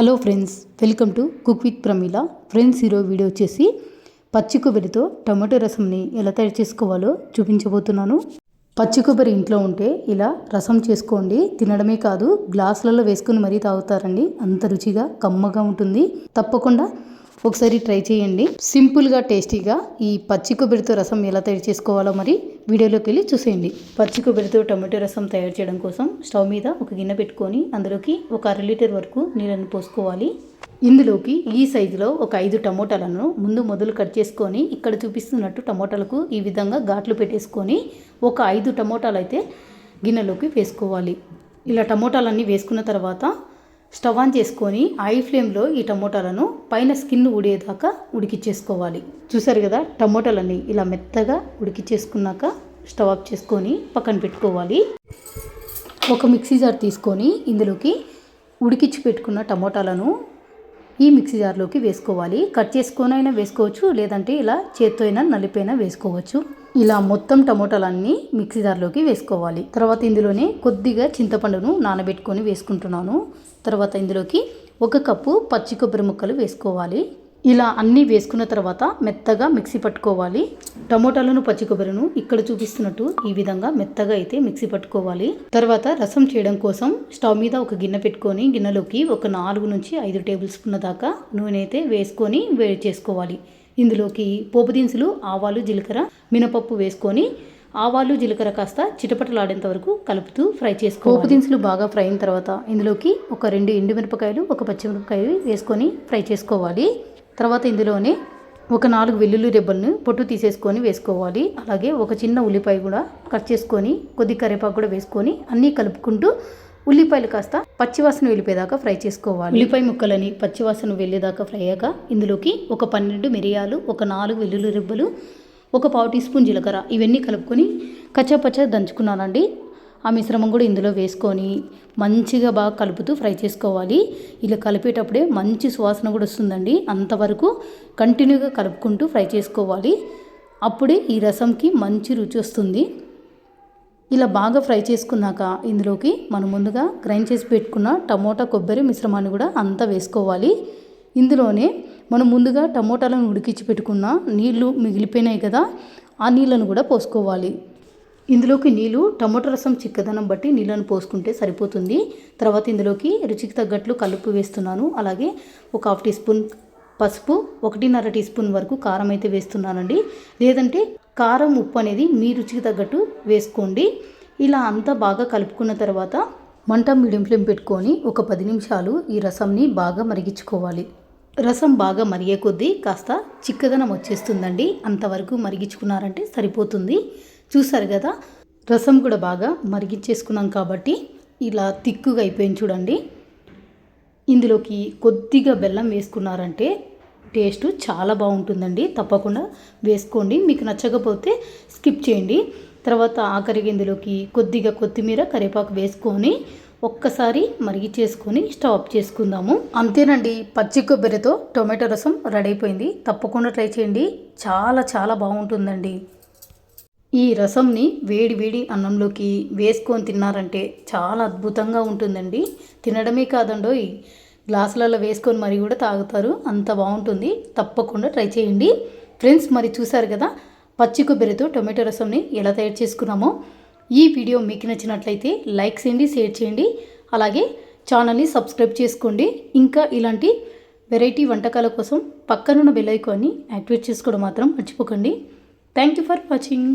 Hello friends welcome to cook with Pramila. Friends ఈరోజు video వచ్చేసి పచ్చి కొబ్బరితో టమాటో రసంని ఎలా తయారు చేసుకోవాలో చూపించబోతున్నాను. పచ్చి కొబ్బరి ఇంట్లో ఉంటే ఇలా రసం చేసుకోండి. తినడమే కాదు గ్లాసులలో వేసుకుని మరీ తాగుతారండి. అంత రుచిగా కమ్మగా ఉంటుంది. తప్పకుండా ఒకసారి ట్రై చేయండి. సింపుల్గా టేస్టీగా ఈ పచ్చి కొబ్బరితో రసం ఎలా తయారు చేసుకోవాలో మరి వీడియోలోకి వెళ్ళి చూసేయండి. పచ్చి కొబ్బరితో టమాటో రసం తయారు చేయడం కోసం స్టవ్ మీద ఒక గిన్నె పెట్టుకొని అందులోకి ఒక అర లీటర్ వరకు నీళ్ళని పోసుకోవాలి. ఇందులోకి ఈ సైజులో ఒక ఐదు టమోటాలను ముందు మొదలు కట్ చేసుకొని ఇక్కడ చూపిస్తున్నట్టు టమోటాలకు ఈ విధంగా ఘాట్లు పెట్టేసుకొని ఒక ఐదు టమోటాలు అయితే గిన్నెలోకి వేసుకోవాలి. ఇలా టమోటాలన్నీ వేసుకున్న తర్వాత స్టవ్ ఆన్ చేసుకొని ఐ ఫ్లేమ్లో ఈ టమోటాలను పైన స్కిన్ ఉడేదాకా ఉడికిచ్చేసుకోవాలి. చూసారు కదా టమోటాలన్నీ ఇలా మెత్తగా ఉడికిచ్చేసుకున్నాక స్టవ్ ఆఫ్ చేసుకొని పక్కన పెట్టుకోవాలి. ఒక మిక్సీ జార్ తీసుకొని ఇందులోకి ఉడికిచ్చి పెట్టుకున్న టమోటాలను ఈ మిక్సీ జార్లోకి వేసుకోవాలి. కట్ చేసుకొని అయినా వేసుకోవచ్చు లేదంటే ఇలా చేత్తో అయినా నలిపైనా వేసుకోవచ్చు. ఇలా మొత్తం టమోటాలన్నీ మిక్సీ జార్లోకి వేసుకోవాలి. తర్వాత ఇందులోనే కొద్దిగా చింతపండును నానబెట్టుకొని వేసుకుంటున్నాను. తర్వాత ఇందులోకి ఒక కప్పు పచ్చి కొబ్బరి ముక్కలు వేసుకోవాలి. ఇలా అన్నీ వేసుకున్న తర్వాత మెత్తగా మిక్సీ పట్టుకోవాలి. టమోటాలను పచ్చి కొబ్బరిను ఇక్కడ చూపిస్తున్నట్టు ఈ విధంగా మెత్తగా అయితే మిక్సీ పట్టుకోవాలి. తర్వాత రసం చేయడం కోసం స్టవ్ మీద ఒక గిన్నె పెట్టుకొని గిన్నెలోకి ఒక నాలుగు నుంచి ఐదు టేబుల్ స్పూన్ల దాకా నూనె అయితే వేసుకొని వేడి చేసుకోవాలి. ఇందులోకి పోపు దినుసులు ఆవాలు జీలకర్ర మినపప్పు వేసుకొని ఆవాలు జీలకర్ర కాస్త చిటపటలాడేంత వరకు కలుపుతూ ఫ్రై చేసుకో పోపు దినుసులు బాగా ఫ్రై అయిన తర్వాత ఇందులోకి ఒక రెండు ఎండుమిరపకాయలు ఒక పచ్చిమిరపకాయలు వేసుకొని ఫ్రై చేసుకోవాలి. తర్వాత ఇందులోనే ఒక నాలుగు వెల్లుల్లి రెబ్బలను పొట్టు తీసేసుకొని వేసుకోవాలి. అలాగే ఒక చిన్న ఉల్లిపాయ కూడా కట్ చేసుకొని కొద్ది కరివేపాకు కూడా వేసుకొని అన్నీ కలుపుకుంటూ ఉల్లిపాయలు కాస్త పచ్చివాసన వెళ్ళిపోయేదాకా ఫ్రై చేసుకోవాలి. ఉల్లిపాయ ముక్కలని పచ్చివాసన వెళ్ళేదాకా ఫ్రై అయ్యాక ఇందులోకి ఒక పన్నెండు మిరియాలు ఒక నాలుగు వెల్లుల్లి రిబ్బలు ఒక పావు టీ స్పూన్ జీలకర్ర ఇవన్నీ కలుపుకొని కచ్చాపచ్చా దంచుకున్నానండి. ఆ మిశ్రమం కూడా ఇందులో వేసుకొని మంచిగా బాగా కలుపుతూ ఫ్రై చేసుకోవాలి. ఇలా కలిపేటప్పుడే మంచి సువాసన కూడా వస్తుందండి. అంతవరకు కంటిన్యూగా కలుపుకుంటూ ఫ్రై చేసుకోవాలి. అప్పుడే ఈ రసంకి మంచి రుచి వస్తుంది. ఇలా బాగా ఫ్రై చేసుకున్నాక ఇందులోకి మనం ముందుగా గ్రైండ్ చేసి పెట్టుకున్న టమోటా కొబ్బరి మిశ్రమాన్ని కూడా అంతా వేసుకోవాలి. ఇందులోనే మనం ముందుగా టమోటాలను ఉడికించి పెట్టుకున్న నీళ్ళు మిగిలిపోయినాయి కదా ఆ నీళ్ళను కూడా పోసుకోవాలి. ఇందులోకి నీళ్ళు టమోటా రసం చిక్కదనం బట్టి నీళ్ళను పోసుకుంటే సరిపోతుంది. తర్వాత ఇందులోకి రుచికి తగ్గట్లు కలుపు వేస్తున్నాను. అలాగే ఒక హాఫ్ టీ స్పూన్ పసుపు ఒకటిన్నర టీ స్పూన్ వరకు కారం అయితే వేస్తున్నానండి. లేదంటే కారం ఉప్పు అనేది మీ రుచికి తగ్గట్టు వేసుకోండి. ఇలా అంతా బాగా కలుపుకున్న తర్వాత మంట మీడియం ఫ్లేమ్ పెట్టుకొని ఒక పది నిమిషాలు ఈ రసంని బాగా మరిగించుకోవాలి. రసం బాగా మరిగే కొద్దీ కాస్త చిక్కదనం వచ్చేస్తుందండి. అంతవరకు మరిగించుకున్నారంటే సరిపోతుంది. చూసారు కదా రసం కూడా బాగా మరిగించేసుకున్నాం కాబట్టి ఇలా తిక్కుగా అయిపోయింది చూడండి. ఇందులోకి కొద్దిగా బెల్లం వేసుకున్నారంటే టేస్ట్ చాలా బాగుంటుందండి. తప్పకుండా వేసుకోండి. మీకు నచ్చకపోతే స్కిప్ చేయండి. తర్వాత ఆఖరికి ఇందులోకి కొద్దిగా కొత్తిమీర కరివేపాకు వేసుకొని ఒక్కసారి మరిగిచేసుకొని స్టవ్ ఆఫ్ చేసుకుందాము. అంతేనండి పచ్చి కొబ్బరితో టొమాటో రసం రెడీ అయిపోయింది తప్పకుండా ట్రై చేయండి. చాలా చాలా బాగుంటుందండి. ఈ రసంని వేడి వేడి అన్నంలోకి వేసుకొని తిన్నారంటే చాలా అద్భుతంగా ఉంటుందండి. తినడమే కాదండోయ్. గ్లాసులలో వేసుకొని మరి కూడా తాగుతారు. అంత బాగుంటుంది. తప్పకుండా ట్రై చేయండి. ఫ్రెండ్స్ మరి చూసారు కదా పచ్చి కొబ్బరితో టొమాటో రసంని ఎలా తయారు చేసుకున్నామో. ఈ వీడియో మీకు నచ్చినట్లయితే లైక్ చేయండి షేర్ చేయండి. అలాగే ఛానల్ని సబ్స్క్రైబ్ చేసుకోండి. ఇంకా ఇలాంటి వెరైటీ వంటకాల కోసం పక్కనున్న బెల్ ఐకాన్ని యాక్టివేట్ చేసుకోవడం మాత్రం మర్చిపోకండి. Thank you for watching.